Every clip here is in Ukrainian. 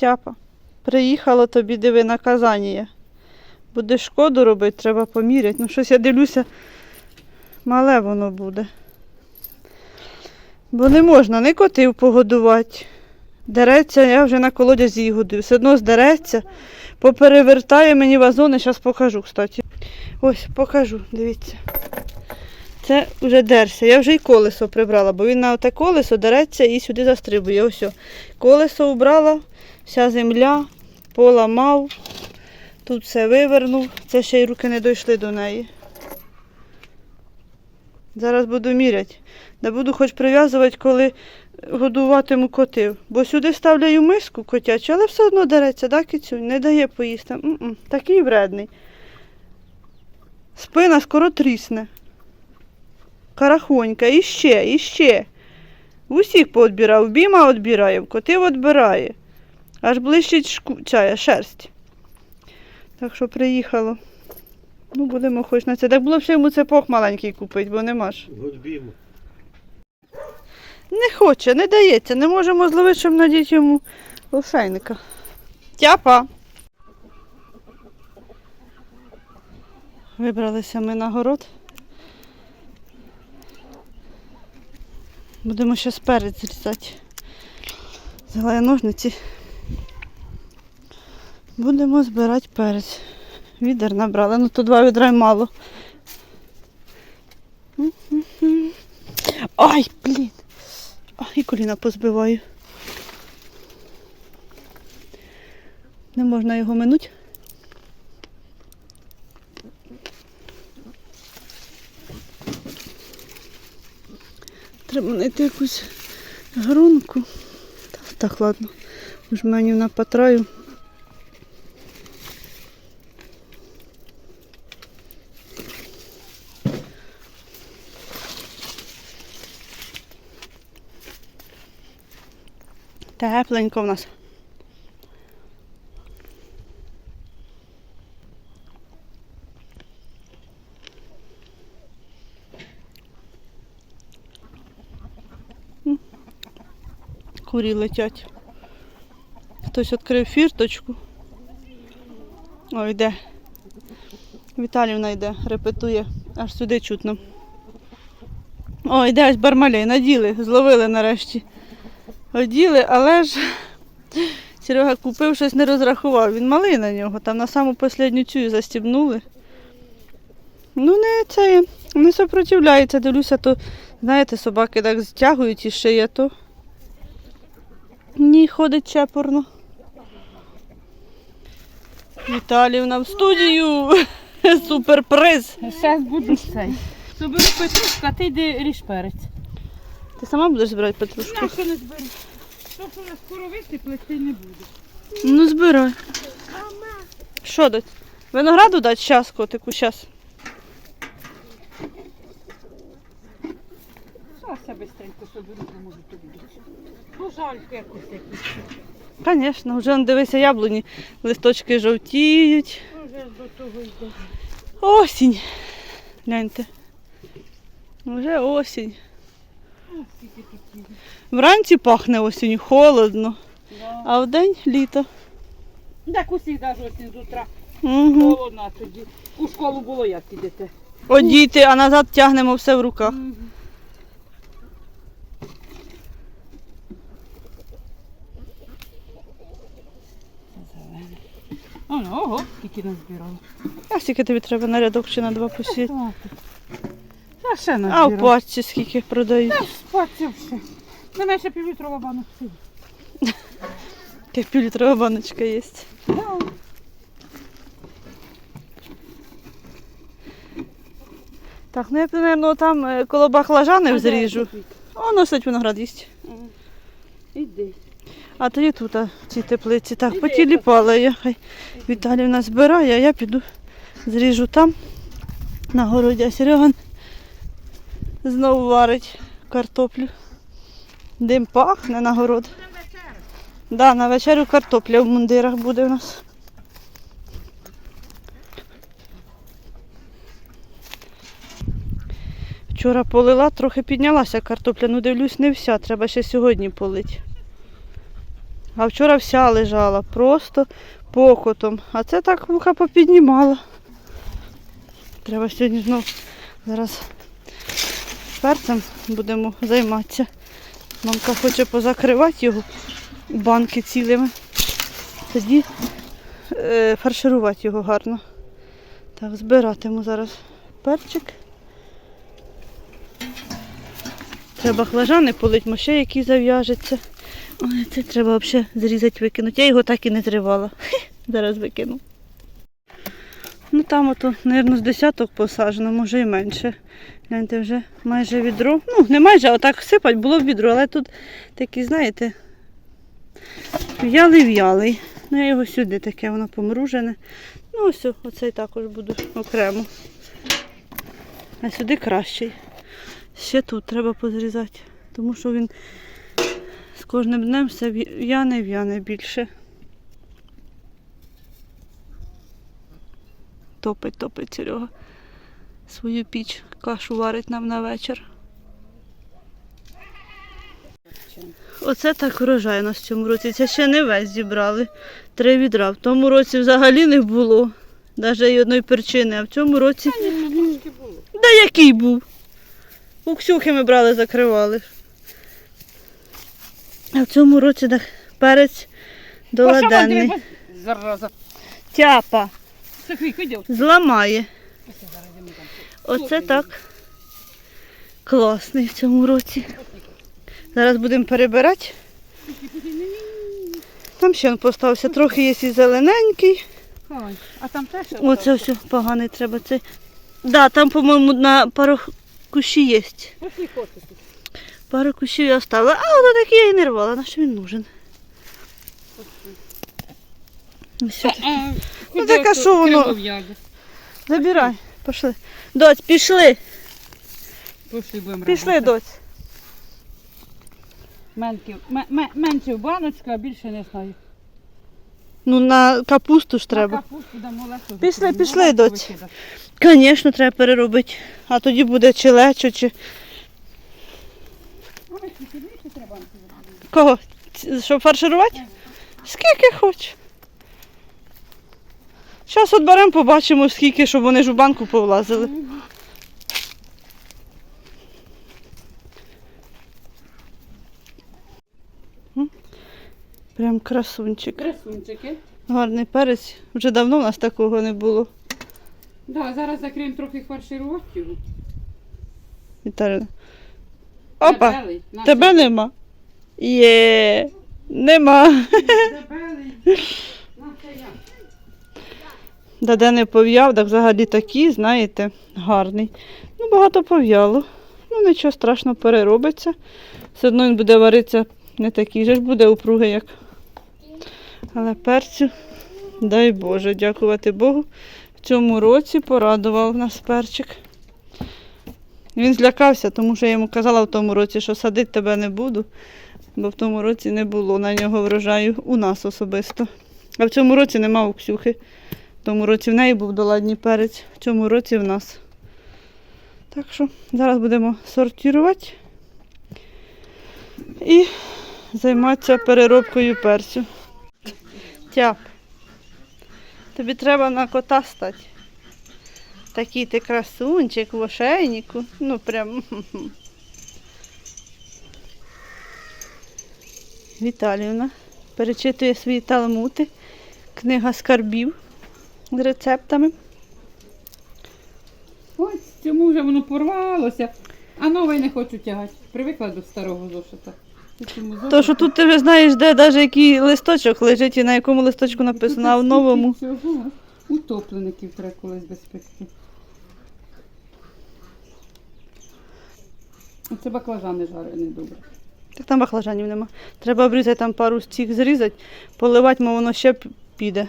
Тяпа. Приїхало тобі, диви, наказання. Буде шкоду робити, треба поміряти. Ну, щось я дивлюся, мале воно буде. Бо не можна ні котів погодувати. Дереться, я вже на колодязі її годую. Все одно здереться, поперевертає мені вазони, зараз покажу, кстати. Ось, покажу, дивіться. Це вже дерся. Я вже і колесо прибрала, бо він на те колесо дереться і сюди застрибує. Ось. Колесо убрала, вся земля, поламав, тут все вивернув. Це ще й руки не дійшли до неї. Зараз буду міряти. Да буду хоч прив'язувати, коли годуватиму котів. Бо сюди ставляю миску котячу, але все одно дереться, да, кицюнь? Не дає поїсти. М-м, Такий вредний. Спина скоро трісне. Карахонька, і ще, і ще. Усіх поодбирав, біма відбирає, в котів відбирає. Аж блищить шку... чая, шерсть. Так що приїхало. Ну, будемо хоч на це. Так було б ще йому цепок маленький купити, бо нема ж. Годбімо. Не хоче, не дається. Не можемо зловити, щоб надіти йому ошейника. Тяпа. Вибралися ми на город. Будемо ще сперед зрізати. Взяла я ножниці. Будемо збирати перець. Відер набрала, ну то два відра й мало. Ай, блін. Ай, коліна позбиваю. Не можна його минути. Треба знайти якусь грунку. Та, так, ладно. Жменю на потраю. Тепленько в нас. Курі летять. Хтось відкрив фірточку. О, йде. Віталівна йде, репетує, аж сюди чутно. О, йде ось бармалей, наділи, зловили нарешті. Оділи, але ж Серега купив, щось не розрахував. Він малий на нього, там на саму останню цю застібнули. Ну, не це, не сопротивляється, дивлюся, то, знаєте, собаки так зтягують і шиє, то ні, ходить чепурно. Віталівна в студію. Суперприз. Зараз буду цей. Соберу петрушку, ти йди ріж перець. Ти сама будеш збирати петрушку? На що не зберу? То, що я скоро висипле, ти не буде. Ну, збирай. Що дать? Винограду дать? Щас, котику, щас. Зараз я бистренько соберу, то можу тобі дати. Ну, жальку якусь якусь. Звісно, вже он, дивися, яблуні, листочки жовтіють. Ну, Вже до того йде. Осінь. Гляньте. Вже осінь. Ну, скільки тут їде. Вранці пахне осінь, холодно, Да. а вдень літо. Так усіх навіть осінь з утра Угу. холодно, а тоді. У школу було як ідете. Одіти, а назад тягнемо все в руках. О, ну, ого, скільки назбирала. А скільки тобі треба на рядок чи на два посіяти? А ще А в пачці скільки продають? Спаться все. Ну, мене ще півлітрова банок сил. Як півлітрова баночка є. Да. Так, ну я, мабуть, там е, коло баклажанів зріжу. О, носить виноград їсть. Іди. А тоді тут а, в цій теплиці. Так, потіліпала я. Хай Віталівна збирає, а я піду зріжу там на городі. А Серега знову варить картоплю. Дим пахне на город. Да, на вечерю картопля в мундирах буде у нас. Вчора полила, трохи піднялася картопля, ну дивлюсь, не вся, треба ще сьогодні полить. А вчора вся лежала, просто покотом. А це так вуха попіднімала. Треба сьогодні знов зараз перцем будемо займатися. Мамка хоче позакривати його банки цілими. Тоді е, фарширувати його гарно. Так, збиратиму зараз перчик. Треба баклажани полить, ще які зав'яжеться. Ой, це треба взагалі зрізати, викинути. Я його так і не тривала. Зараз викину. Ну там ото, мабуть, з десяток посаджено, може і менше. Гляньте, вже майже відро. Ну, не майже, а отак сипать було б відро, але тут такий, знаєте, в'ялий-в'ялий. Ну, я його сюди таке, воно помружене. Ну, ось, оцей також буду окремо. А сюди кращий. Ще тут треба позрізати, тому що він з кожним днем все в'яне в'яне більше. Топить, топить Серега. Свою піч, кашу варить нам на вечір. Оце так нас в цьому році. Це ще не весь зібрали. Три відра. В тому році взагалі не було. Навіть і одної перчини, а в цьому році. Трошки. Да який був? У Ксюхи ми брали, закривали. А в цьому році так, перець доладенний. Зараза. Тяпа зламає. Оце так. Класний в цьому році. Зараз будемо перебирати. Там ще він поставився. Трохи є і зелененький. А там теж? Оце все поганий треба. Це... Да, там, по-моєму, на пару кущі є. Пару кущів я оставила, а воно таке я і не рвала, на що він нужен. Ну, так, а що воно? Забирай, пішли. Доць, пішли, Пошли будемо пішли, робити. доць. Менки, ме- ме- менше в баночку, а більше не знаю. Ну на капусту ж На треба. капусту дамо легко. Пішли, пішли, Легко доць. Звісно, треба переробити. А тоді буде чи лечо, чи. Кого? Щоб фарширувати? Скільки хоч. Зараз от беремо, побачимо, скільки, щоб вони ж у банку повлазили. Прям красунчик. Красунчики. Гарний перець. Вже давно у нас такого не було. Да, зараз закриємо трохи фарширувати його. Віталіна. Опа! Дебелий, наш Тебе нема. Є. Нема. Дебелий. Наче я. Да де не пов'яв, так взагалі такий, знаєте, гарний. Ну, багато пов'яло. Ну, нічого страшного, переробиться. Все одно він буде варитися не такий же ж буде упругий, як. Але перцю, дай Боже, дякувати Богу. В цьому році порадував нас перчик. Він злякався, тому що я йому казала в тому році, що садити тебе не буду, бо в тому році не було на нього врожаю у нас особисто. А в цьому році нема у Ксюхи. В тому році в неї був доладній перець, в цьому році в нас. Так що зараз будемо сортувати і займатися переробкою перцю. Тяп. Тобі треба на кота стати. Такий ти красунчик в ошейнику. Ну прям. Віталіївна перечитує свої талмути. Книга скарбів рецептами. Ось цьому вже воно порвалося, а новий не хочу тягати. Привикла до старого зошита. То, що тут ти вже знаєш, де навіть який листочок лежить і на якому листочку написано, а в новому. Утоплеників треба колись безпеки. Оце баклажани жарені добре. Так там баклажанів нема. Треба обрізати там пару стік зрізати, поливати, мов воно ще піде.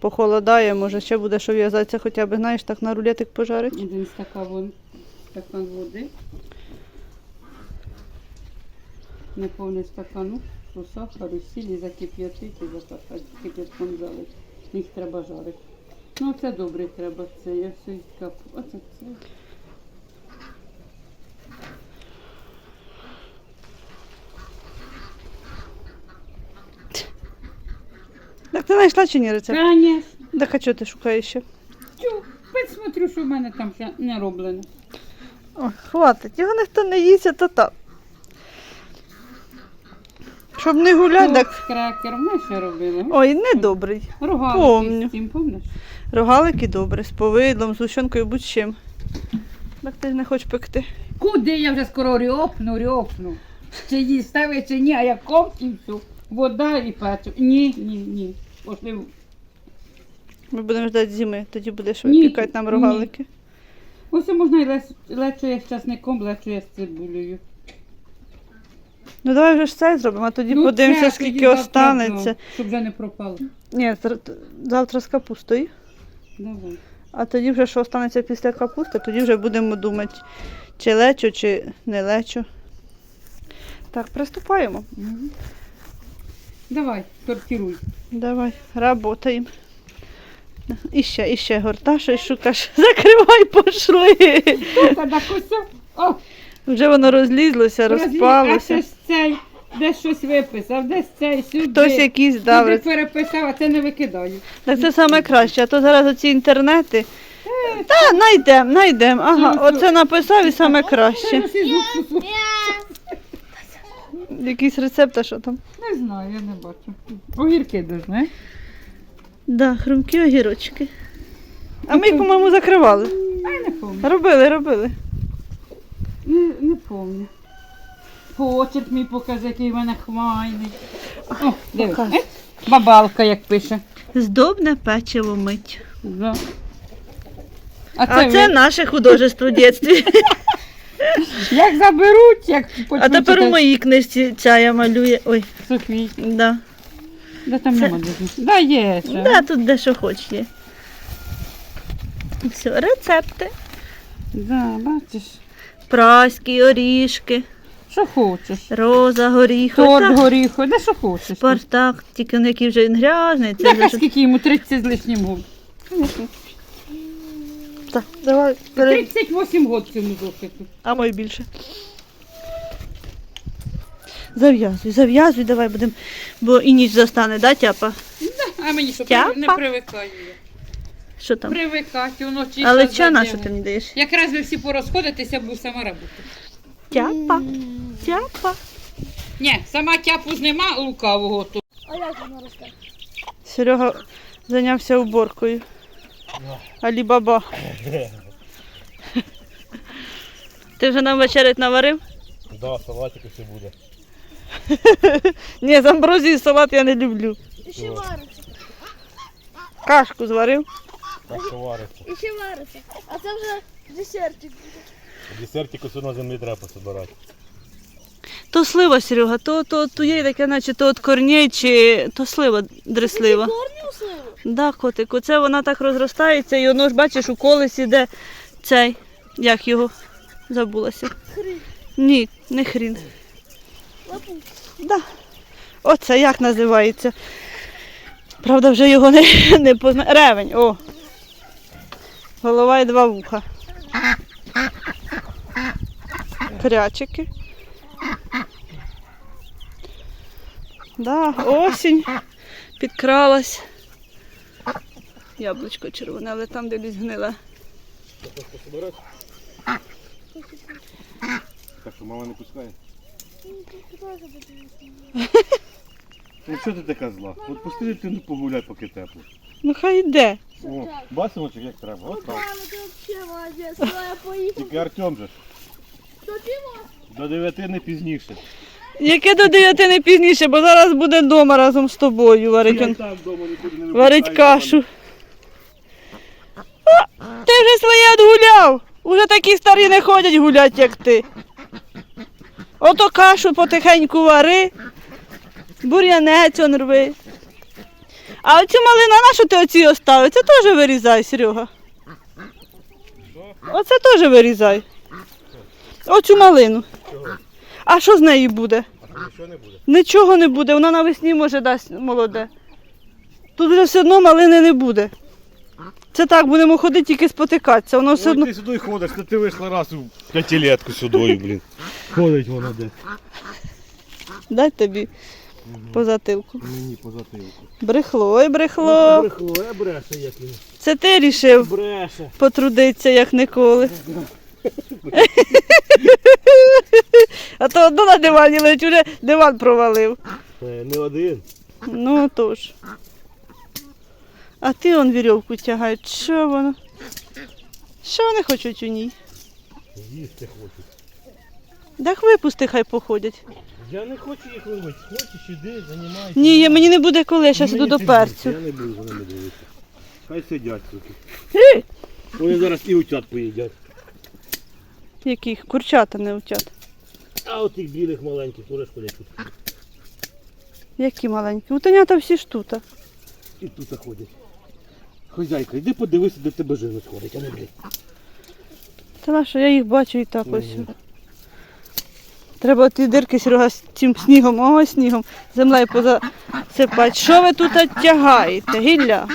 Похолодає, може ще буде що в'язатися, хоча б, знаєш, так на рулетик пожарить. Один стакан, стакан води. Неповний стакан ну, сахару, сілі закип'ятити, кип'ятком залити. Їх треба жарити. Ну це добре треба, це я все капу. Оце це. Знайшла чи ні рецепт? Конечно. Так а чого ти шукаєш ще? Чу, посмотрю, що в мене там ще не роблено. Ой, хватить, його ніхто не їсть, а то так. Щоб не гуляти, так. З крекером ми ще робили. Ой, недобрий. Рогалики Помню. з цим, помниш? Рогалики добре, з повидлом, з гущенкою, будь-чим. Так ти ж не хочеш пекти. Куди я вже скоро рьопну, рьопну. Чи її стави, чи ні, а я ковки всю. Вода і печу. Ні, ні, ні. Пошли. в- Ми будемо ждати зими, тоді будеш Ні, випікати нам ні. рогалики. Ось можна і леч- лечу я з часником, лечу я з цибулею. Ну давай вже ж це зробимо, а тоді Ну, подивимося, це скільки завтра останеться. знову, Щоб вже не пропало. Ні, зр- завтра з капустою. Давай. А тоді вже що останеться після капусти, тоді вже будемо думати, чи лечу, чи не лечу. Так, приступаємо. Мгм. Давай, сортируй. Давай, работаємо. І ще, і ще горта, щось шукаш. Закривай, пошли. Тоді кося. О, Вже воно розлізлося, розлі- А розпалося. це ж цей, десь щось виписав, десь цей, сюди. Хтось якийсь Сюди переписав, а це не викидаю. Так це саме краще, а то зараз оці інтернети. Та, найдем, найдем. Ага, Ну, оце написав і саме краще. Якийсь рецепт, а що там? Не знаю, я не бачу. Огірки дуже, не? Да, хрумкі огірочки. А ми по-моєму, закривали. А я не пам'ятаю. Робили, робили. Не, не пам'ятаю. Почерк мій покаже, який в мене хвайний. О, дивись. Е, Бабалка як пише. Здобне печиво мить. Да. А це, А це наше художество в дитинстві. як заберуть, як А тепер у моїй книжці ця я малює. Ой, Софій. да. Да там нема де. Да, є. ще. Да, тут де що хоч є. Все, рецепти. Да, бачиш. Праські, орішки, Що хочеш. роза, горіхи. Торт Так, горіху, де що хочеш. Спартак, тільки ну, який вже він грязний. Це Яка вже... скільки йому 30 з лишнім год? Так, давай, пере... 38 год цьому зошиту. а мой більше. Зав'язуй, зав'язуй, давай будемо, бо і ніч застане, да, тяпа? А мені що Тяпа. не привикаю. я. Що там? Привикати, вночі. Але ще чого на що ти мені даєш? Якраз ви всі порозходитеся, буду сама робити. Тяпа, тяпа. Ні, сама тяпу ж нема лукавого тут. А як воно росте? Серега зайнявся уборкою. Алі баба. Ти вже нам вечерять наварив? Да, салатик все буде. Ні, з амброзії салат я не люблю. І ще вариться. Кашку зварив. Так що вариться. І ще вариться. А це вже десертик. Десертик усе на землі треба пособирати. То слива, Серега, то, то, то є таке, наче то от корней, чи то слива дрислива. Корні у сливу? Да, котику, це вона так розростається, і воно ж бачиш, у колесі де цей, як його забулася. Хрін. Ні, не хрін. Лапу. Да. Оце як називається. Правда, вже його не, не позна... Ревень, о. Голова і два вуха. Крячики. Да, осінь підкралась. Яблучко червоне, але там десь гниле. Так що мама не пускає. Ну що ти така зла? От пусти дитину погуляй, поки тепло. Ну хай йде. О, басиночок як треба, от так. Я. Тільки Артем же ж. До 9 не пізніше. Яке до 9 не пізніше, бо зараз буде вдома разом з тобою варить. он. там вдома нікуди не Варить випускаю, кашу. Ти вже своє відгуляв. Уже такі старі не ходять гулять, як ти. Ото кашу потихеньку вари, бур'янець он рви. А оцю малину, на що ти оці оставив? Це теж вирізай, Серега. Оце теж вирізай. Оцю малину. А що з нею буде? Нічого не буде? Нічого не буде, вона навесні може дасть молоде. Тут вже все одно малини не буде. Це так, будемо ходити тільки спотикатися. Воно все одно. ти сюди ходиш, то ти вийшла раз у п'ятилетку сюди, блін. Ходить вона де. Дай тобі. по затилку. Мені по затилку. Брехло, ой, брехло. Брехло, я бреше, як він. Це ти рішив Бреше. потрудитися, як ніколи. А то одно на дивані ледь уже диван провалив. Е, Не один. Ну тож. А ти он вірьовку тягаєш. Що воно? Що вони хочуть у ній? Їсти хочуть. Так випусти, хай походять. Я не хочу їх ловити. Хочеш, іди, займайся. Ні, я- мені не буде коли, я зараз іду до перцю. Я не буду за ними дивитися. Хай сидять. Ей! Вони зараз і утят поїдять. Яких? Курчата не утят. А от тих білих маленьких теж ходять тут. Які маленькі. Утенята всі ж тут. І тут ходять. Хозяйка, йди подивися, де в тебе живуть ходить, а не блядь. Та що я їх бачу і так ось. Треба ті дирки Серега з цим снігом, ого снігом, землею позасипати. Що ви тут тягаєте? Гілля.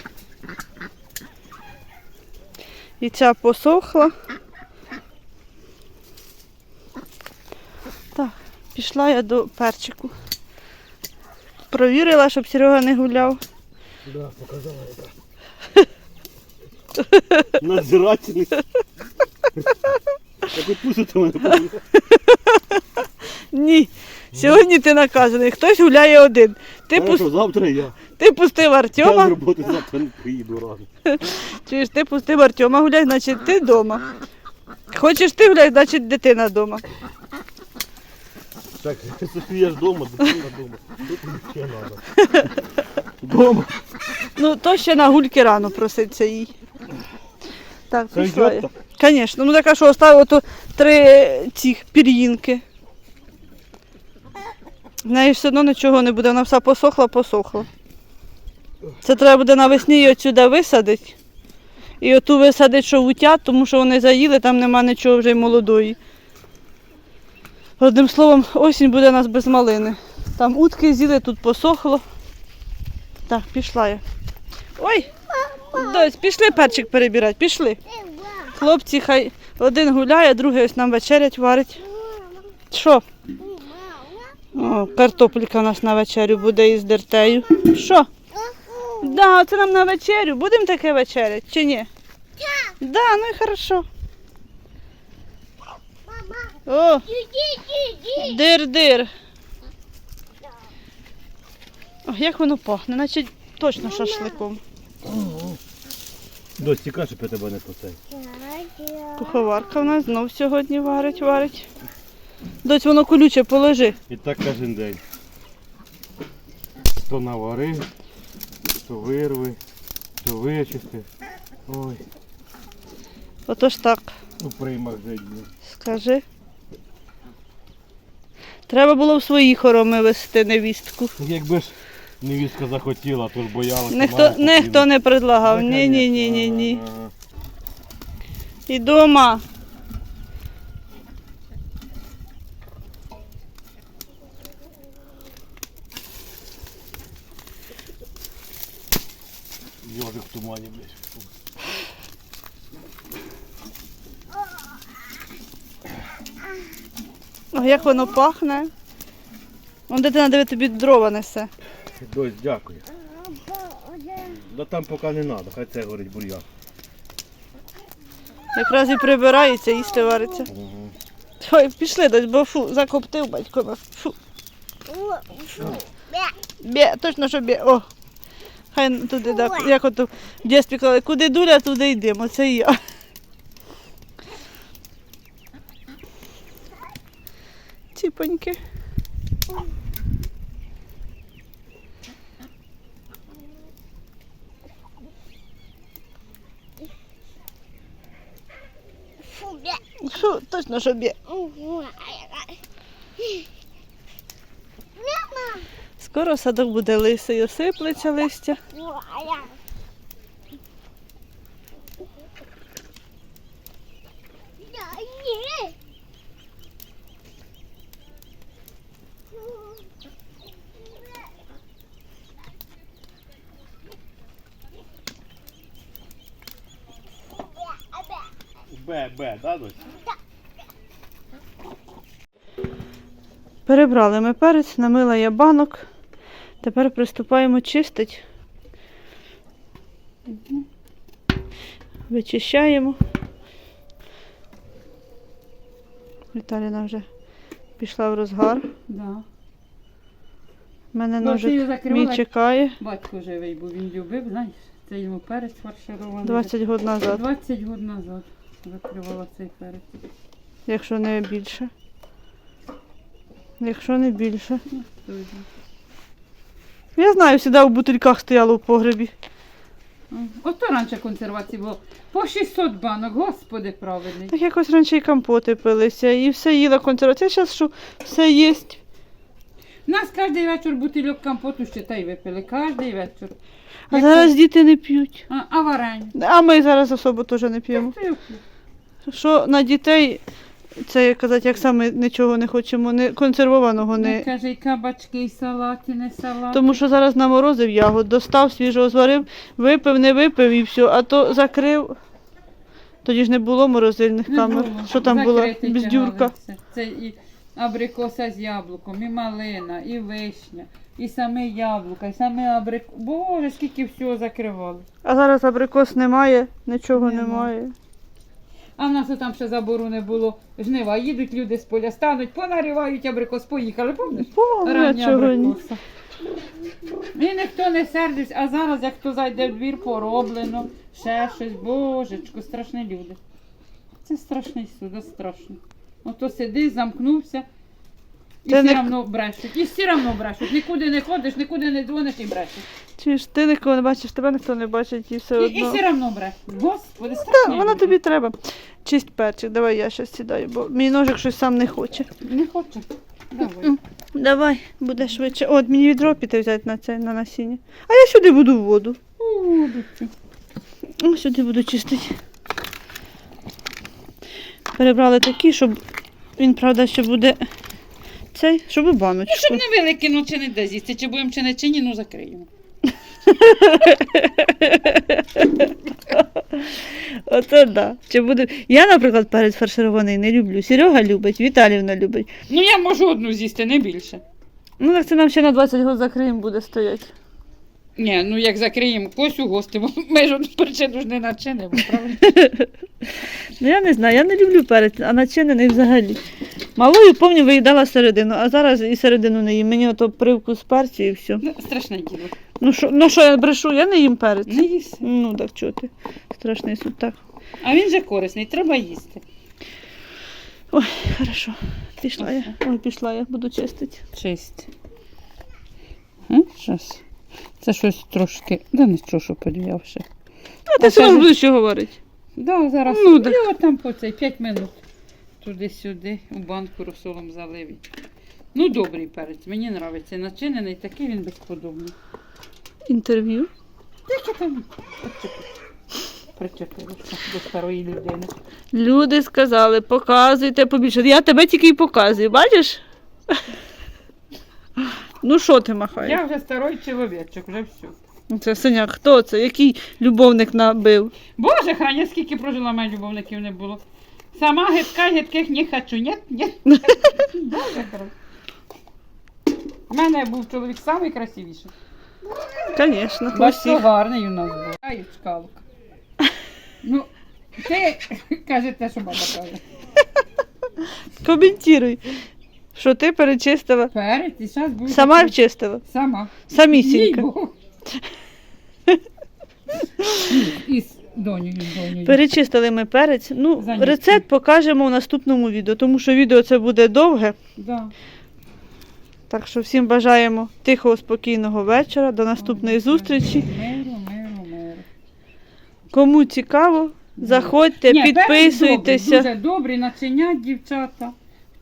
І ця посохла. Так, пішла я до перчику. Провірила, щоб Серега не гуляв. Да, показала яка. Надзирательний. Так от пустите мене подивися. Ні. Сьогодні ти наказаний, хтось гуляє один. Ти, пус... Хорошо, завтра я. ти пустив Я з Артема. роботи завтра не поїду рано. Чуєш, ти пустив Артема гуляй, значить ти вдома. Хочеш ти гуляй, значить дитина вдома. Так, Софія ж вдома, дитина вдома. Тут ще треба. Дома. Ну, то ще на гульки рано проситься їй. Так, Це пішла йдет Звісно, ну така що оставила то три цих пір'їнки. В неї все одно нічого не буде, вона вся посохла, посохла. Це треба буде навесні її отсюди висадити. І оту висадити, що в утят, тому що вони заїли, там нема нічого вже й молодої. Одним словом, осінь буде у нас без малини. Там утки з'їли, тут посохло. Так, пішла я. Ой! Дось, пішли перчик перебирати, пішли. Хлопці, хай один гуляє, другий ось нам вечерять варить. Що? О, картопелька у нас на вечерю буде із дертею. Що? Да, це нам на вечерю. Будемо таке вечерять чи ні? Да, ну і хорошо. О, дир-дир. Як воно пахне, наче точно шашликом. Дось, тікай, щоб я тебе не поцей. Куховарка в нас знов сьогодні варить, варить. Доць, воно колюче положи. І так кожен день. То навари, то вирви, то вичисти. Ой, Отож так, у приймах житті. скажи. Треба було в свої хороми вести невістку. Якби ж невістка захотіла, то ж боялася. Ніхто, ніхто не предлагав. Ні, ні, ні, ні, ні. І дома. Йожик в тумані, блядь. О, як воно пахне. Вон дитина диви тобі дрова несе. Дось, дякую. Да там поки не треба, хай це горить бур'ян. Якраз і прибирається, їсти вариться. Угу. Ой, пішли десь, бо фу, закоптив батько нас. Фу. Бє, точно, що бє. О. Хай туди, так, як ото в дитинстві казали, куди дуля, туди йдемо. Це і я. Ціпоньки. Фу, точно, що бє. Скоро садок буде лисий, осиплеться листя. Бе, бе, да, дось? Перебрали ми перець, намила я банок. Тепер приступаємо чистити. Вичищаємо. Віталіна вже пішла в розгар. Да. У мене Ну, ножик мій чекає Батько живий, бо він любив, знаєш, це йому перець фарширований. 20 років назад, 20 років назад закривала цей перець. якщо не більше. Якщо не більше. Я знаю, завжди в бутильках стояло в погребі. Ото раніше консервації було. По 600 банок, господи праведний. Так якось раніше і компоти пилися, і все їла консервація. Зараз що все є. У нас кожен вечір бутильок компоту ще та й випили. Кожен вечір. А Як зараз діти не п'ють. А, а варення? А ми зараз особо теж не п'ємо. Що на дітей, це як казати, як саме нічого не хочемо, не консервованого Не не. каже, і кабачки, і салат, і не салат. Тому що зараз наморозив ягод, достав, свіжого зварив, випив, не випив і все, а то закрив. Тоді ж не було морозильних Не камер. було. Що там була бездюрка. тягалися. Це і абрикоса з яблуком, і малина, і вишня, і саме яблука, і саме абрикос. Боже, скільки всього закривали. А зараз абрикос немає, нічого Нема. немає. А в нас там ще забору не було. Жнива, їдуть люди з поля, стануть, понарівають абрикос, поїхали, помниш? Рання абрикоса. І ніхто не сердиться, а зараз, як хто зайде в двір, пороблено, ще щось, божечко, страшні люди. Це страшний суд, страшно. Ото сиди, замкнувся. І Ти все не- одно брешуть. І все одно брешуть. Нікуди не ходиш, нікуди не дзвониш і брешуть. Чи ж ти нікого не бачиш, тебе ніхто не бачить і все І, і одно. все одно брешуть. Господи, Та, страшно. воно тобі треба. Чисть перчик, давай я щас сідаю, бо мій ножик щось сам не хоче. Не хоче. Давай. Давай, буде швидше. От мені відро піти взяти на це на насіння. А я сюди буду воду. У. О, Сюди буду чистити. Перебрали такі, щоб він, правда, ще буде цей, щоб у Ну, щоб не велике, ну чи не де з'їсти, чи будемо, чи не чині, ну закриємо. Ото да. Чи буде... Я, наприклад, перець фарширований не люблю. Серега любить, Віталівна любить. Ну я можу одну з'їсти, не більше. Ну так це нам ще на 20 років закриємо буде стояти. Ні, ну як закриємо когось угостимо, ми ж от причину ж не начинимо, правильно? Ну я не знаю, я не люблю перець, а начинений взагалі. Малою, пам'ятаю, виїдала середину, а зараз і середину не їм. Мені ото привкус перцю і все. Ну, страшне діло. Ну що, ну що я брешу, я не їм перець. Не їсти. Ну так чого ти? Страшний суд, так. А він же корисний, треба їсти. Ой, Хорошо. Пішла я. Ой, пішла я, буду чистити. Чисть. Щас. Це щось трошки. Да нічого, що подвявши. А ти це будеш що говорити. Да, зараз. Ну, так. І от там по цей 5 минут. Туди-сюди, у банку розсолом заливі. Ну, добрий перець, мені подобається. Начинений, такий він безподобний. Інтерв'ю. Тільки там причепилися до старої людини. Люди сказали, показуйте побільше. Я тебе тільки й показую, бачиш? Ну що ти махаєш? Я вже старий чоловічок, вже все. Це синяк, хто це? Який любовник набив? Боже, храня, скільки прожила мене любовників не було. Сама гидка, гидких не хочу. Ні, ні. Боже. У мене був чоловік найкрасивіший. Звісно. Батько гарний у нас був. Ай, чкалка. Ну, ти каже те, що баба каже. Коментуй. Що ти перечистила? Перець і зараз буде. Сама вчистила? Сама. Самісінька. Їй-богу. І з донею, донею. Перечистили ми перець. Ну, Заняття. рецепт покажемо в наступному відео, тому що відео це буде довге. Да. Так що всім бажаємо тихого, спокійного вечора. До наступної зустрічі. Миру, миру, миру. Кому цікаво, заходьте, Ні, перець підписуйтеся. Добрий, дуже добрий, начинять дівчата.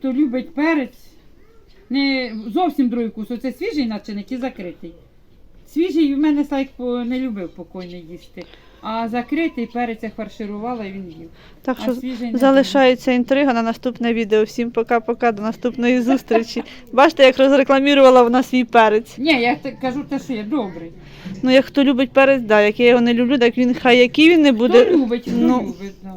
Хто любить перець, не зовсім другий вкус, оце свіжий начинок і закритий. Свіжий в мене Слайко не любив покойний їсти. А закритий перець я фарширувала і він їв. Так що свіжий не залишається інтрига на наступне відео. Всім пока-пока, до наступної зустрічі. Бачите, як розрекламірувала вона свій перець. Ні, я кажу те, що є добрий. Ну, як хто любить перець, да, як я його не люблю, так він хай який він не буде. Хто любить, хто ну, любить. Да.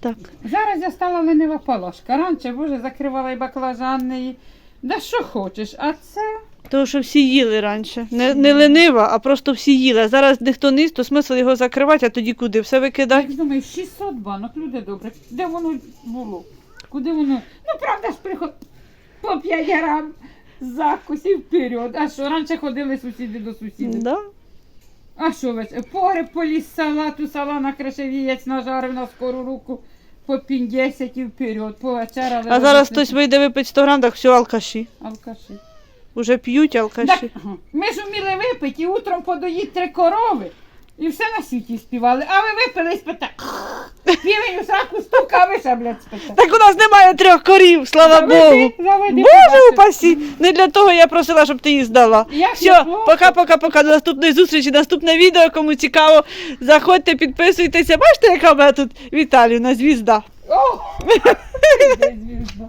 Так. Зараз я стала ленива палашка. Раніше, боже, закривала і баклажани, і... Да що хочеш, а це Тому що всі їли раніше. Не, не ленива, а просто всі їли. А зараз ніхто не їсть, то смисл його закривати, а тоді куди? Все викидати. Як думаю, 600 банок, люди добре. Де воно було? Куди воно? Ну, правда ж приход по 5 грам закусів вперед. А що, раніше ходили сусіди до сусідів. Да? А що ви? Погреб поліз салату, сала на крашевієць нажарив на скору руку по 50 і вперед, повечеряли. А зараз хтось вийде випить 100 грам, так все алкаші. Алкаші. Уже п'ють алкаші. Так, ми ж уміли випити і утром подоїть три корови. І все на світі співали. А ви випили і спите. Півень у сраку стука, а ви ще, блядь, спите. Так у нас немає трьох корів, слава Богу. Заведи, заведи, Боже побачиш. упасі! Не для того я просила, щоб ти її здала. Як Все, неплохо. пока-пока-пока. До наступної зустрічі, наступне відео. Кому цікаво, заходьте, підписуйтеся. Бачите, яка в мене тут Віталіївна, звізда. О! Звізда.